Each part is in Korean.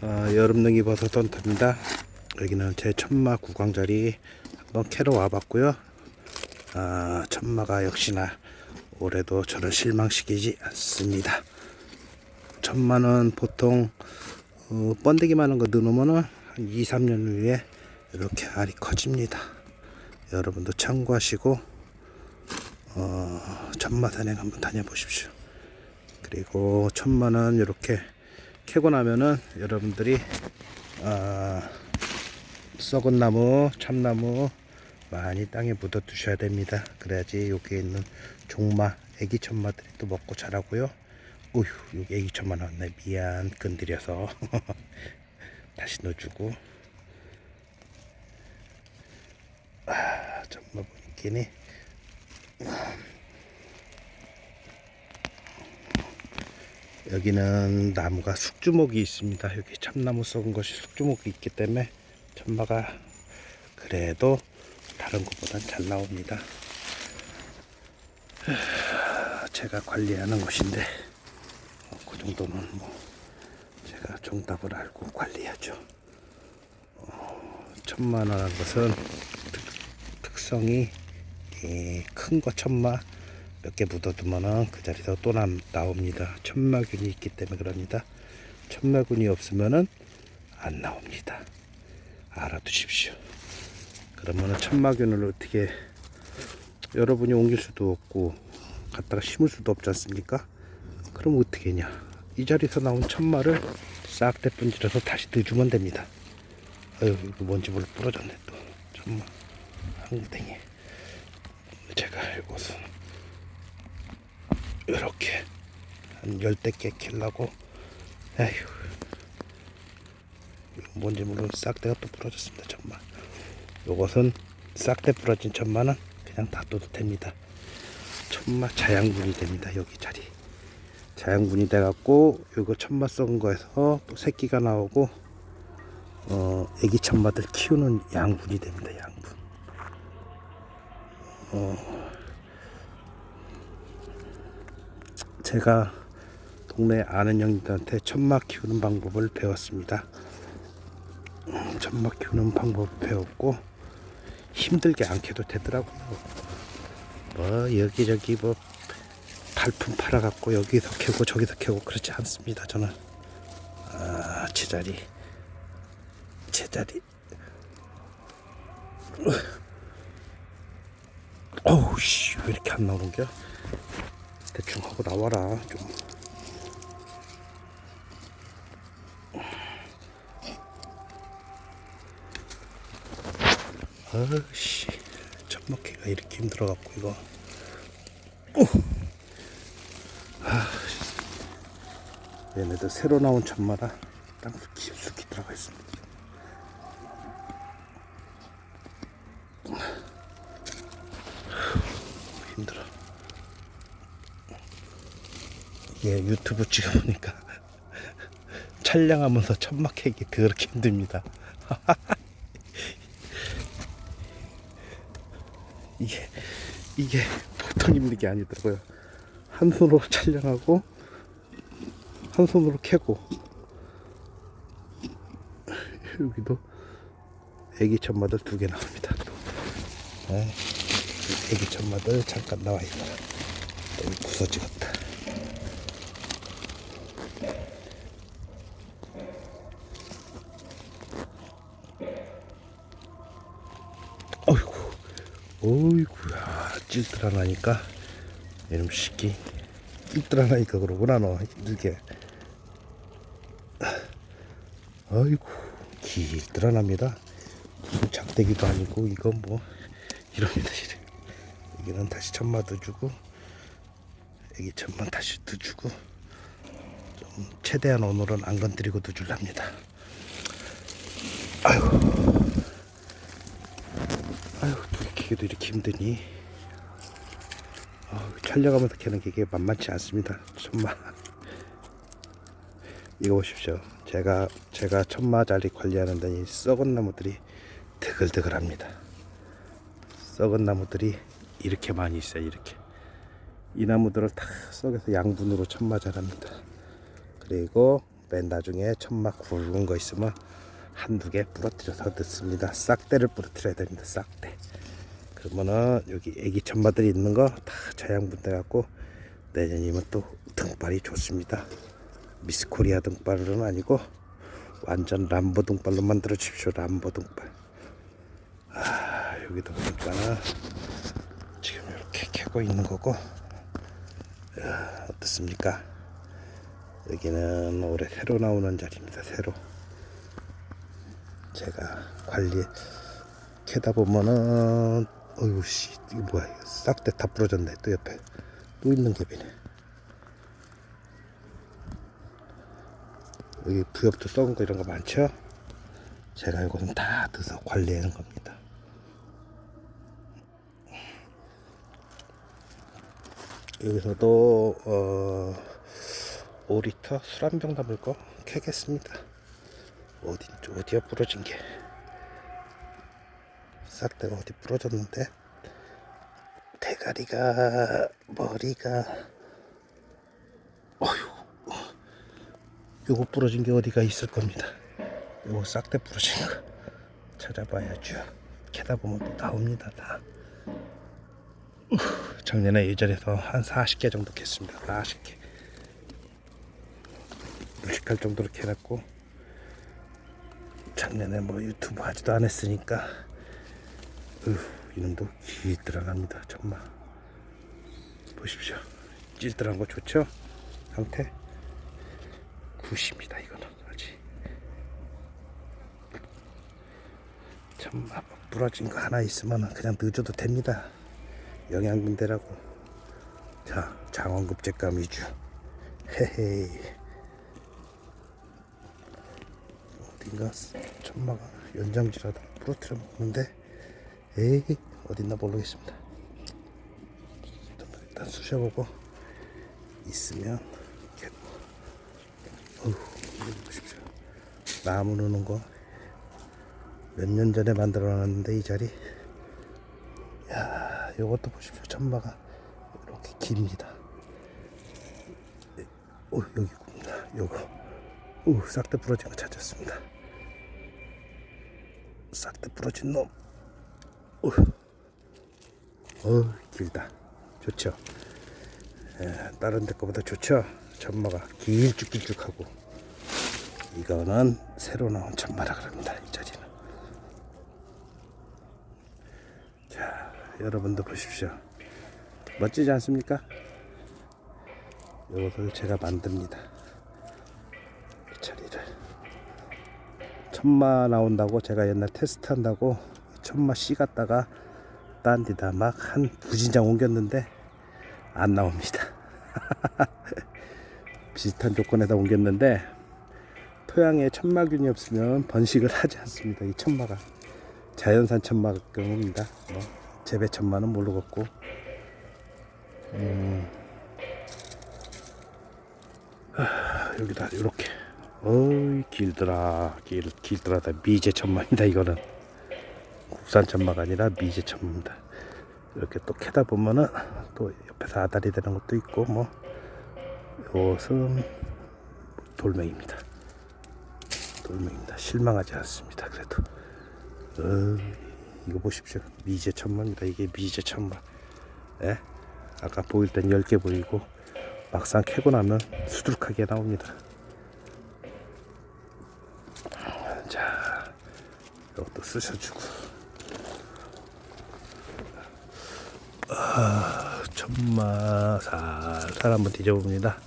어, 여름능이 버섯 헌터입니다. 여기는 제 천마 구광자리 한번 캐러 와봤고요. 아, 천마가 역시나 올해도 저를 실망시키지 않습니다. 천마는 보통 어, 번데기만 한거 넣으면은 한 2, 3년 후에 이렇게 알이 커집니다. 여러분도 참고하시고 어, 천마 산행 한번 다녀보십시오. 그리고 천마는 이렇게 캐고 나면은 여러분들이 아, 썩은 나무, 참나무 많이 땅에 묻어 두셔야 됩니다. 그래야지 여기에 있는 종마, 애기 천마들이 또 먹고 자라고요. 우휴, 여기 애기 천마 나왔네. 미안, 건드려서 다시 넣어주고. 아, 천마 보니까니 여기는 나무가 숙주목이 있습니다. 여기 참나무 썩은 것이 숙주목이 있기 때문에 천마가 그래도 다른 것보단 잘 나옵니다. 하, 제가 관리하는 곳인데 어, 그 정도는 뭐 제가 정답을 알고 관리하죠. 어, 천마라는 것은 특, 특성이 큰 거 천마 몇 개 묻어두면은 그 자리에서 또 나, 나옵니다. 천마균이 있기 때문에 그럽니다. 천마균이 없으면은 안 나옵니다. 알아두십시오. 그러면은 천마균을 어떻게 여러분이 옮길 수도 없고 갖다가 심을 수도 없지 않습니까? 그럼 어떻게 했냐? 이 자리에서 나온 천마를 싹 대분질러서 다시 넣어주면 됩니다. 아유 이거 뭔지 몰라 부러졌네 또 천마 한구댕이 제가 이것은 이렇게 한 열대 개 캘라고? 에휴. 뭔지 모르고 싹대가 또 부러졌습니다 천마 요것은 싹대 부러진 천마는 그냥 다 둬도 됩니다. 천마 자양분이 됩니다 여기 자리. 자양분이 돼갖고 요거 천마 썩은 거에서 또 새끼가 나오고 어 애기 천마들 키우는 양분이 됩니다 양분 제가 동네 아는 형님들한테 천마 키우는 방법을 배웠습니다. 음, 천마 키우는 방법 배웠고 힘들게 안 캐도 되더라고요. 뭐 여기저기 뭐 발품 팔아갖고 여기서 캐고 저기서 캐고 그렇지 않습니다. 저는 아, 제자리 제자리 어우 씨왜 이렇게 안 나오는 겨? 대충 하고 나와라 좀. 아씨 천막기가 이렇게 힘들어갖고 이거. 오. 아, 얘네들 새로 나온 천마라 땅속 깊숙이 들어가 있습니다. 힘들어. 이게 유튜브 찍어보니까 촬영하면서 천막 캐기 그렇게 힘듭니다. 이게 이게 보통 힘든 게 아니더라고요. 한 손으로 촬영하고 한 손으로 캐고 여기도 애기 천마들 두 개 나옵니다. 또. 네, 애기 천마들 잠깐 나와 있다. 여기 부서지겠다. 어이구야, 찔들어나니까, 이놈 새끼. 찔들어나니까 그러구나, 너. 힘들게. 어이구, 길들어납니다. 무슨 작대기도 아니고, 이건 뭐, 이럽니다, 이래. 여기는 다시 천마 넣어주고, 여기 천마 다시 넣어주고, 좀, 최대한 오늘은 안 건드리고 넣어줄랍니다. 아이고. 아유, 캐기도 이렇게 힘드니. 아, 촬영하면서 캐는 게 이게 만만치 않습니다. 천마. 이거 보십시오. 제가, 제가 천마 자리 관리하는 데이 썩은 나무들이 드글드글합니다. 썩은 나무들이 이렇게 많이 있어요, 이렇게. 이 나무들을 다 썩여서 양분으로 천마 자랍니다. 그리고 맨 나중에 천막 굵은 거 있으면 한두 개 부러뜨려서 넣습니다. 싹대를 부러뜨려야 됩니다. 싹대. 그러면은 여기 애기 천마들이 있는 거 다 자양분 돼 갖고 내년이면 또 등발이 좋습니다. 미스코리아 등발은 아니고 완전 람보 등발로 만들어 주십시오. 람보 등발. 아 여기도 보니까 지금 이렇게 캐고 있는 거고 야, 어떻습니까? 여기는 올해 새로 나오는 자리입니다. 새로 제가 관리 캐다 보면은 어휴 씨 이거 뭐야 이거. 싹대 다 부러졌네 또 옆에. 또 있는 갭이네. 여기 부엽도 썩은 거 이런 거 많죠? 제가 이거는 다 넣어서 관리하는 겁니다. 여기서도 어 5리터 술 한 병 담을 거 캐겠습니다. 어디 어디야 부러진 게 싹대가 어디 부러졌는데? 대가리가 머리가. 어휴. 요거 부러진 게 어디가 있을 겁니다. 요거 싹대 부러진 거 찾아봐야죠. 캐다 보면 또 나옵니다 다. 작년에 이 자리에서 한 40개 정도 캤습니다. 40개. 물식할 정도로 캐놨고 작년에 뭐 유튜브 하지도 않았으니까 으, 이놈도 길들어갑니다 정말. 보십시오. 찔들한 거 좋죠? 상태? 굿입니다 이거는 아직. 참 아, 부러진 거 하나 있으면 그냥 늦어도 됩니다. 영양분대라고. 자 장원급제감 위주. 헤헤이 어딘가 천마가 연장지라도 부러뜨려 먹는데 에이 어딨나 모르겠습니다. 일단 쑤셔보고 있으면 이거 보십시오. 나무 누는 거 몇 년 전에 만들어 놨는데 이 자리. 야 요것도 보십시오. 천마가 이렇게 깁니다. 오 여기 있구나. 요거. 오 싹대 부러진 거 찾았습니다. 싹대 부러진 놈 어, 어 길다. 좋죠. 예, 다른 데 거보다 좋죠. 천마가 길쭉길쭉하고 이거는 새로 나온 천마라 그럽니다. 이 자리는. 자, 여러분도 보십시오. 멋지지 않습니까? 이것을 제가 만듭니다. 이 자리를. 천마 나온다고 제가 옛날 테스트 한다고 천마 씨 갔다가 딴 데다 막 한 부진장 옮겼는데 안 나옵니다. 비슷한 조건에다 옮겼는데 토양에 천마균이 없으면 번식을 하지 않습니다. 이 천마가 자연산 천마입니다. 뭐 재배 천마는 모르겠고 음. 아, 여기다 이렇게 어이 길더라 길 길더라다 미제 천마입니다 이거는 국산 천마가 아니라 미제 천마입니다. 이렇게 또 캐다 보면은 또 옆에서 아다리 되는 것도 있고 뭐 이것은 돌멩입니다. 돌멩입니다. 실망하지 않습니다 그래도. 어, 이거 보십시오. 미제 천마입니다. 이게 미제 천마. 예? 아까 보일 땐 10개 보이고 막상 캐고 나면 수두룩하게 나옵니다. 자, 이것도 쓰셔주고. 아, 천마 살살 한번 뒤져봅니다.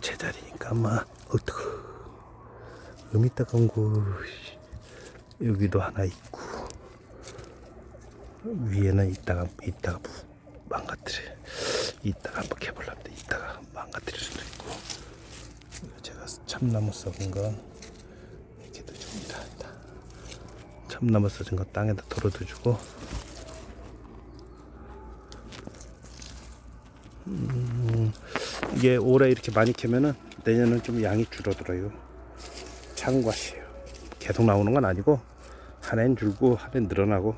제자리니까 아마 어떡 음이 따가운 곳 여기도 하나 있고 위에는 이따가 이따가 망가뜨려 이따가 한번 캐볼랍니다. 이따가 망가뜨릴 수도 있고. 제가 참나무 썩은 건 이렇게 넣어줍니다. 참나무 썩은 거 땅에다 덜어도 주고 음, 이게 올해 이렇게 많이 캐면은 내년은 좀 양이 줄어들어요. 창과시에요. 계속 나오는 건 아니고 한 해는 줄고 한 해는 늘어나고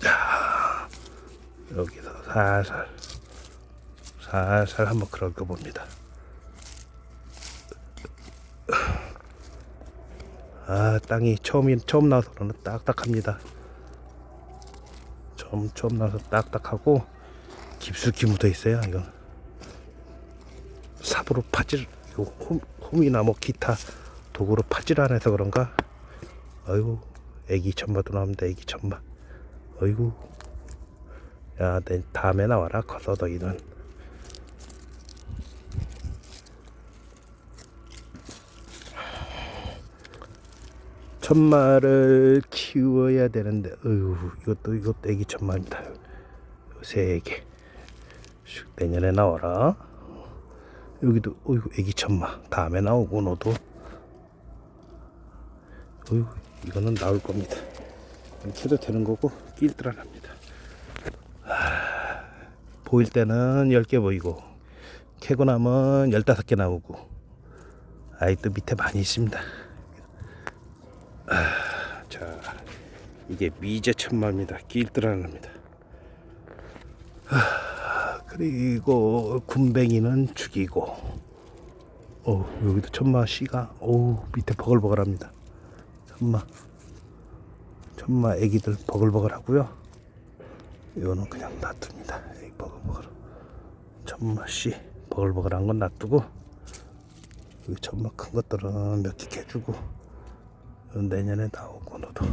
자, 여기서 살살 살살 한번 그럴까 봅니다. 아 땅이 처음인 처음 나와서 그러는 딱딱합니다. 처음 처음 나와서 딱딱하고 깊숙이 묻어 있어요. 이건 삽으로 파질 요 홈, 홈이나 뭐 기타 도구로 파질 안 해서 그런가? 아이고 애기 천마도 나옵니다. 애기 천마. 아이고 야, 내 다음에 나와라 커서 너희는. 천마를 키워야 되는데, 어휴, 이것도 이것도 애기 천마입니다. 세. 슉, 내년에 나와라. 여기도 어이구 애기 천마. 다음에 나오고 너도. 어휴, 이거는 나올 겁니다. 해도 되는 거고 낄들어납니다. 보일 때는 10개 보이고 캐고 나면 15개 나오고 아이 또 밑에 많이 있습니다 아, 자 이게 미제 천마입니다 아, 그리고 군뱅이는 죽이고. 어 여기도 천마 씨가 오 밑에 버글버글합니다. 천마. 천마 애기들 버글버글 하고요. 이거는 그냥 놔둡니다. 이 버글버글. 천마 씨 버글버글한 건 놔두고 여기 천마 큰 것들은 몇개 이건 내년에 나오고 너도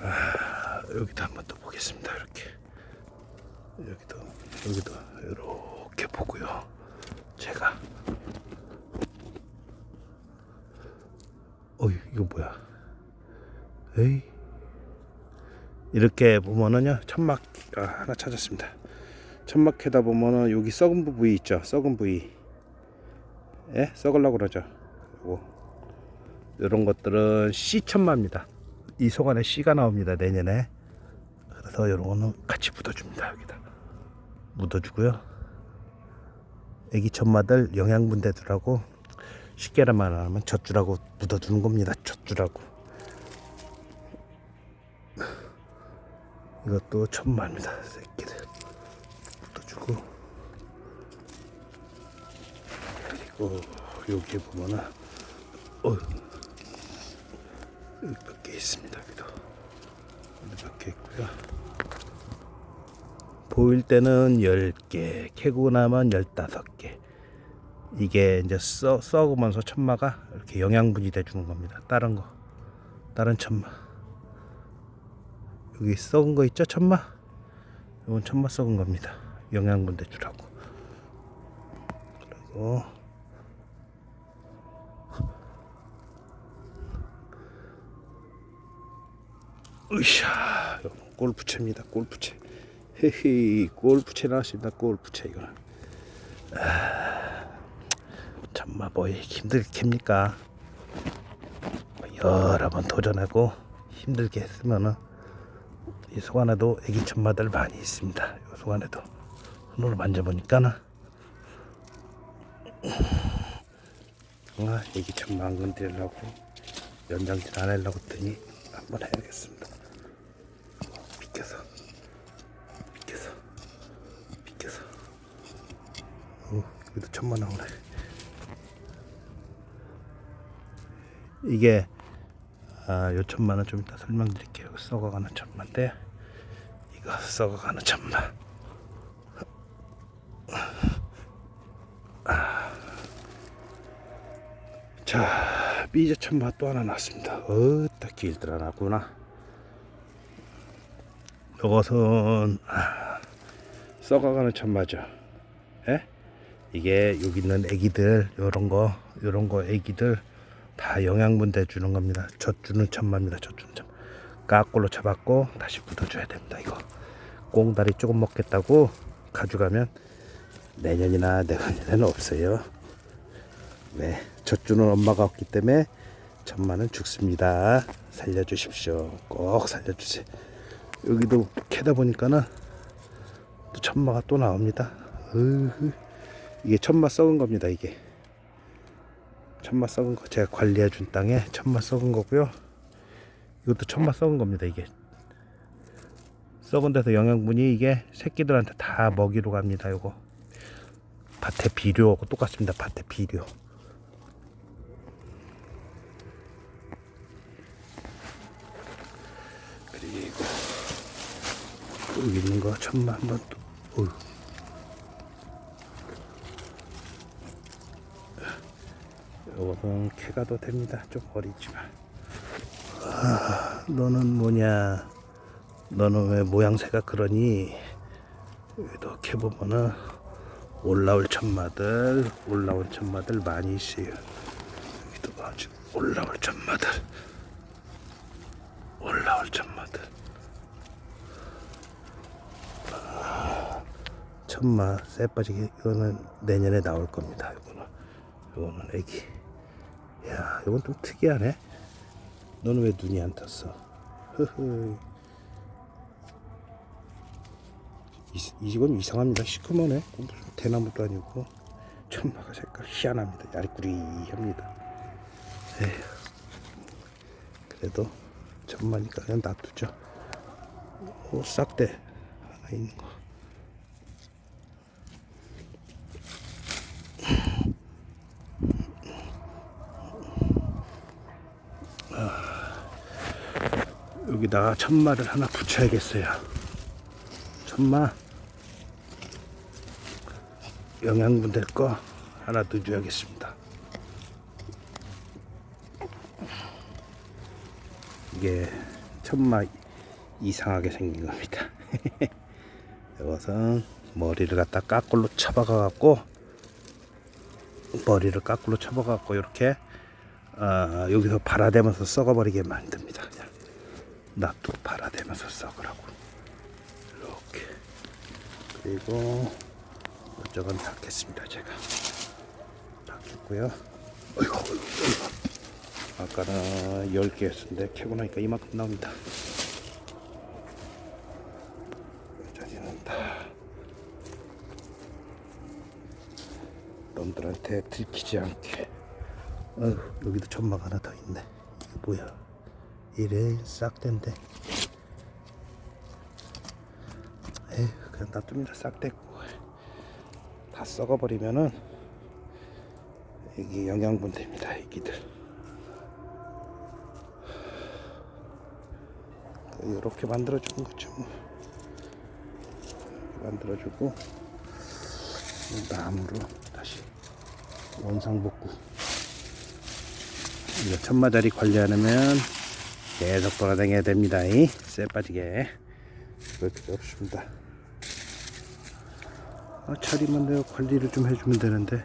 아, 여기도 한번 또 보겠습니다. 이렇게. 여기도 여기도 이렇게 보고요. 제가. 어이 이거 뭐야? 에이. 이렇게 보면은요 천막 아, 하나 찾았습니다. 천막 해다 보면은 여기 썩은 부위 있죠. 썩은 부위. 예? 썩으려고 그러죠. 요거 이런 것들은 씨 천마입니다. 이 속 안에 씨가 나옵니다 내년에 그래서 이런 거는 같이 묻어줍니다 여기다 묻어주고요 애기 천마들 영양분대들하고 쉽게 말하면 젖주라고 묻어주는 겁니다 젖주라고 이것도 천마입니다. 새끼들 묻어주고 그리고 여기에 보면은 어 여기 몇 개 있습니다. 여기도 몇개 있고요. 보일 때는 10개, 캐고 나면 15개. 이게 이제 써, 썩으면서 천마가 이렇게 영양분이 돼주는 겁니다. 다른 거, 다른 천마. 여기 썩은 거 있죠? 천마? 이건 천마 썩은 겁니다. 영양분 대주라고. 그리고 으쌰 골프채입니다. 골프채 헤헤 골프채 나왔습니다. 골프채 이거는. 아, 천마 뭐 힘들게 캡니까? 여러 번 도전하고 힘들게 했으면은 이 속안에도 애기 천마들 많이 있습니다. 이 속안에도. 손으로 만져보니까는. 아, 애기 천마 안 건드리려고 연장질 안 하려고 했더니 한번 해야겠습니다. 비켜서 비켜서 비켜서 어, 여기도 천마 나오네. 이게 아, 요 천마는 좀 이따 설명드릴게요. 썩어가는 천마인데 이거 썩어가는 천마. 아. 자, 삐져 천마 또 하나 났습니다. 어따 길들 안 왔구나. 요것은 아, 썩어가는 천마죠. 예? 이게 여기 있는 애기들 요런 거 요런 거 애기들 다 영양분 대주는 겁니다. 젖주는 천마입니다. 젖주는 천. 까꼴로 잡았고 다시 묻어줘야 됩니다. 이거 꽁다리 조금 먹겠다고 가져가면 내년이나 내후년에는 없어요. 네, 젖주는 엄마가 없기 때문에 천마는 죽습니다. 살려주십시오. 꼭 살려주세요. 여기도 캐다 보니까는 또 천마가 또 나옵니다. 으흐. 이게 천마 썩은 겁니다. 이게. 천마 썩은 거 제가 관리해 준 땅에 천마 썩은 거고요. 이것도 천마 썩은 겁니다. 이게 썩은 데서 영양분이 이게 새끼들한테 다 먹이로 갑니다. 요거 밭의 비료하고 똑같습니다. 밭의 비료. 그리고 여기 있는 거 천만 한번 또. 어휴. 요거는 캐가도 됩니다. 좀 어리지만. 아, 너는 뭐냐? 너는 왜 모양새가 그러니? 여기도 캐보면은 올라올 천마들, 올라온 천마들 많이 있어요. 여기도 아주 올라올 천마들, 올라올 천마들. 아, 천마 쎄 빠지게 이거는 내년에 나올 겁니다. 이거는 이거는 애기. 야, 이건 좀 특이하네. 너는 왜 눈이 안 떴어? 흐흐. 이, 이건 이상합니다. 시커먼해. 무슨 대나무도 아니고 천마가 색깔 희한합니다. 야리꾸리합니다. 에휴. 그래도 천마니까 그냥 놔두죠. 오, 싹대 하나 있는 거. 여기다가 천마를 하나 붙여야겠어요. 천마 영양분 될 거 하나 넣어줘야겠습니다. 이게 천마 이상하게 생긴 겁니다. 이것은 머리를 갖다 까꿀로 쳐박아 갖고 머리를 까꿀로 쳐박아 갖고 이렇게 어, 여기서 발아대면서 썩어버리게. 그냥 놔두고 발아대면서 썩으라고. 이렇게. 그리고 이쪽은 닦겠습니다 제가. 닦겠고요. 어이구 어이구 아까는 10개였는데 캐고 나니까 이만큼 나옵니다. 여기는 다 놈들한테 들키지 않게. 어휴, 여기도 천막 하나 더 있네. 이게 뭐야 이래 싹된데 에휴 그냥 놔둡니다. 싹대고. 다 썩어버리면은 이게 영양분 됩니다 애기들. 이렇게 만들어주는 거죠 만들어주고 나무로 다시 원상복구. 이거 천마자리 관리하려면 계속 돌아다녀야 됩니다. 쎄 빠지게. 그럴 필요 없습니다. 아, 차리만 내가 관리를 좀 해주면 되는데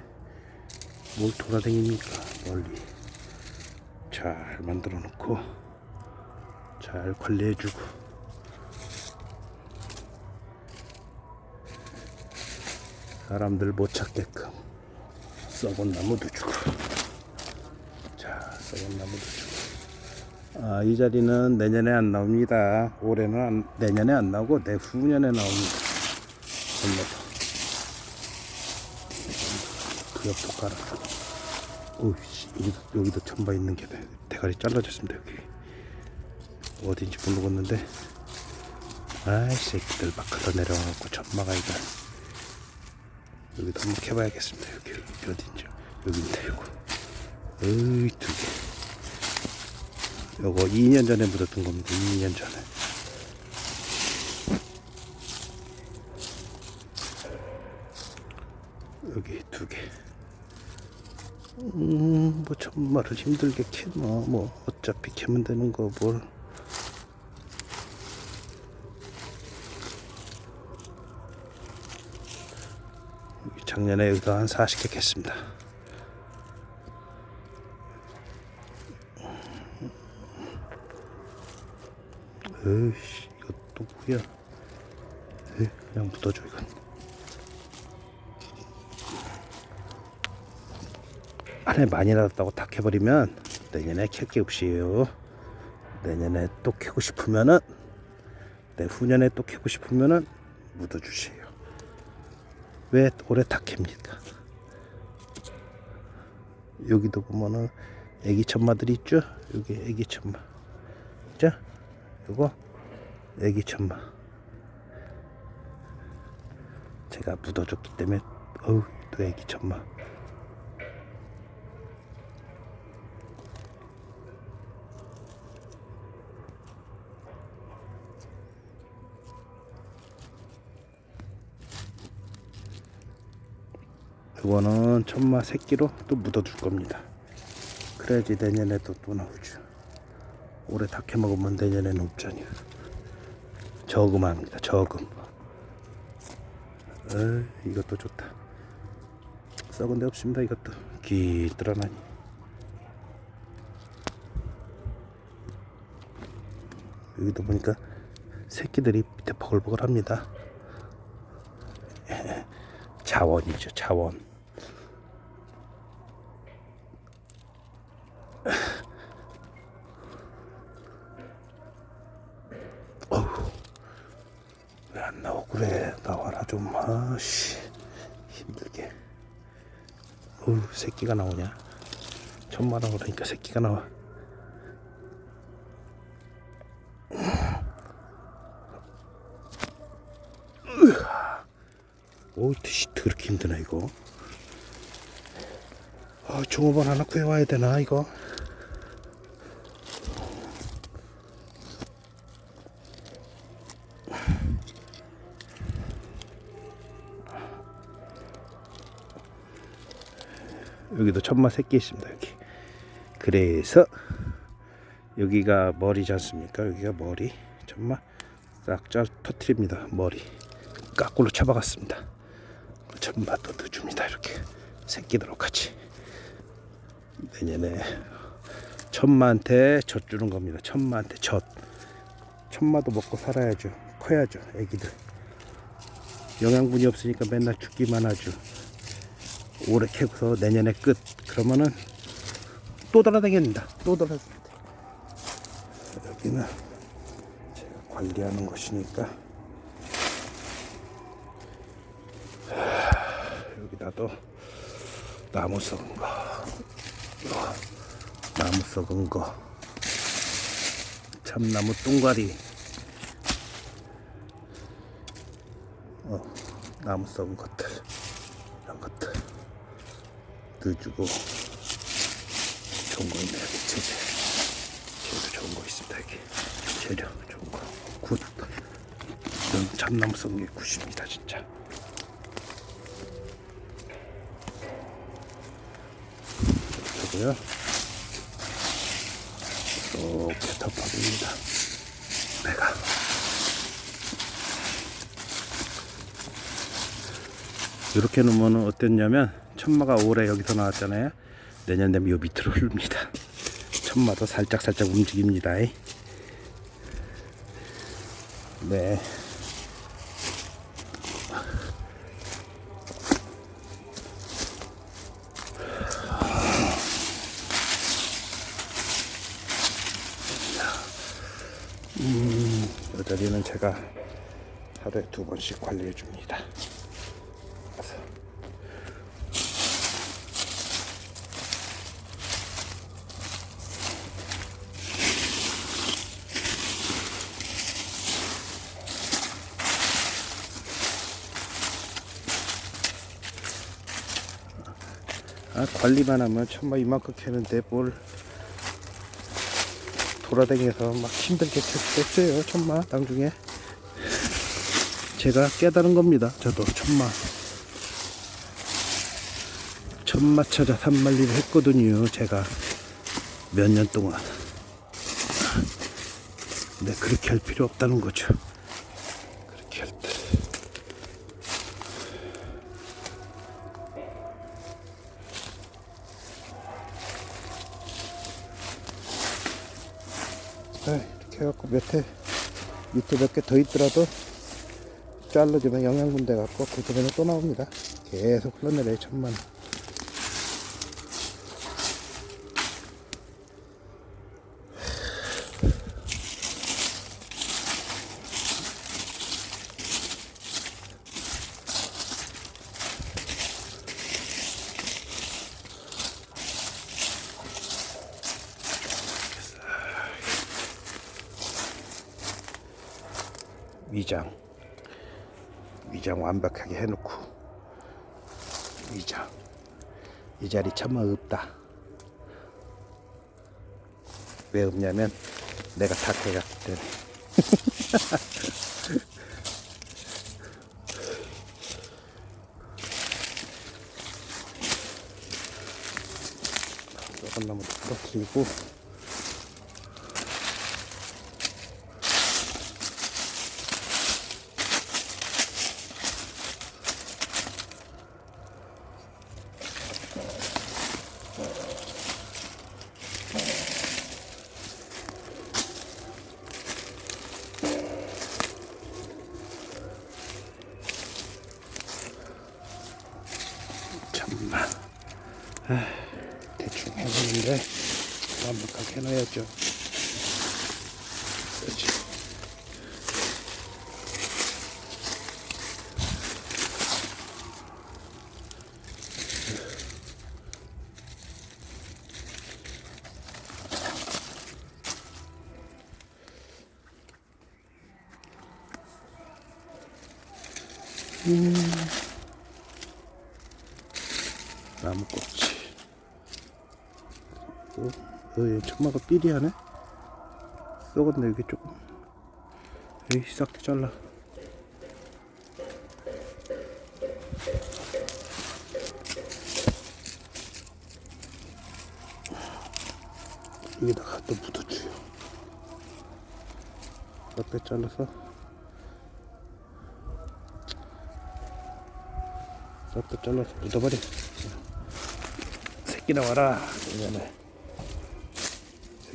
뭘 돌아다닙니까? 멀리. 잘 만들어 놓고 잘 관리해주고. 사람들 못 찾게끔 썩은 나무도 주고. 자 썩은 나무도 주고 아, 이 자리는 내년에 안 나옵니다 올해는 안, 내년에 안 나오고 내후년에 나옵니다 전부 그 옆도 깔아. 오씨 여기도, 여기도 천바 있는 게 대- 대가리 잘라졌습니다 여기. 어딘지 모르겠는데. 아이 새끼들 막 흘러 내려와갖고 천마가 이거. 여기도 한번 캐봐야겠습니다 여기 어딘지 여기인데 요거. 어이 두 개. 요거 2년 전에 묻었던 겁니다 2년 전에. 여기 두 개. 음, 뭐 정말을 힘들게 캐, 뭐, 뭐, 어차피 캐면 되는 거, 뭘. 작년에 여기도 한 40개 캤습니다. 으이씨, 이거 또 뭐야? 에이, 그냥 묻어줘, 이건. 한해 많이 나왔다고 다 캐버리면 내년에 캘게 없이요. 내년에 또 캐고 싶으면은 내 후년에 또 캐고 싶으면은 묻어주세요. 왜 올해 다 캡니까? 여기도 보면은 애기 천마들이 있죠? 여기 애기 천마. 자, 요거 애기 천마. 제가 묻어줬기 때문에 어우 또 애기 천마. 이거는 천마 새끼로 또 묻어줄 겁니다. 그래야지 내년에도 또 나오죠. 올해 다 캐먹으면 내년에는 없잖아요. 저금합니다. 저금. 에 이것도 좋다. 썩은 데 없습니다. 이것도 기들어나니. 여기도 보니까 새끼들이 밑에 버글버글합니다. 자원이죠. 자원. 왜 안 나오고 그래 나와라 좀 아씨 힘들게 어우 새끼가 나오냐? 원 그러니까 새끼가 나와. 오이 씨 더럽게 힘드네 이거? 아 종업원 하나 구해와야 되나 이거 여기도 천마 새끼 있습니다 여기. 그래서 여기가 머리지 않습니까? 여기가 머리. 천마 싹짜 터트립니다 머리. 까꿀로 쳐박았습니다. 천마 또 넣어줍니다 이렇게. 새끼들하고 같이. 내년에 천마한테 젖 주는 겁니다. 천마한테 젖. 천마도 먹고 살아야죠. 커야죠 애기들. 영양분이 없으니까 맨날 죽기만 하죠 올해 캐고서 내년에 끝. 그러면은 또 돌아다닙니다. 또 돌아다닙니다. 여기는 제가 관리하는 곳이니까. 하, 여기다도 나무 썩은 거. 나무 썩은 거. 참나무 똥가리 어, 나무 썩은 것들 넣어주고 좋은 거 여기 재재 재료 좋은 거 있습니다. 여기 재료 좋은 거 굿. 이런 참나무 썩은 게 굿입니다 진짜. 그리고요. 이렇게 덮어줍니다. 내가. 이렇게 놓으면 어땠냐면 천마가 올해 여기서 나왔잖아요. 내년 되면 요 밑으로 흐릅니다. 천마도 살짝 살짝 움직입니다. 네. 음, 이 자리는 제가 하루에 두 번씩 관리해 줍니다. 아, 관리만 하면 천마 이만큼 캐는데 뭘 돌아다녀서 막 힘들게 켰어요 천마 나중에. 제가 깨달은 겁니다 저도 천마. 천마 찾아 산말리를 했거든요 제가. 몇 년 동안. 근데 그렇게 할 필요 없다는 거죠 해갖고 밑에 몇 개 더 있더라도 잘라주면 영양분 돼 갖고 그 주변에 또 나옵니다. 계속 흘러내려요 천만. 위장. 위장 완벽하게 해놓고. 이장. 이 자리 참마 없다. 왜 없냐면 내가 다 해갔기 때문에 썩은 나무도 부러뜨리고 참나 아, 대충 해보는데 완벽하게 해놔야죠 그렇지 나무 꼭지 어, 어, 얘 천마가 삐리하네 썩었네 여기 조금. 에이 싹 잘라. 여기다가 또 묻어줘요. 싹다 잘라서. 싹다 잘라서 묻어버려. 새끼 나와라. 이거는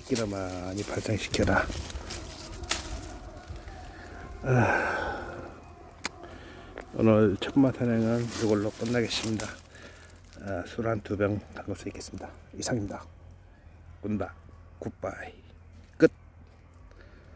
새끼나 많이 발생시켜라. 아, 오늘 첫마 산행은 이걸로 끝나겠습니다. 아, 술한 두 병 담글 수 있겠습니다. 이상입니다. 꾼다. 굿바이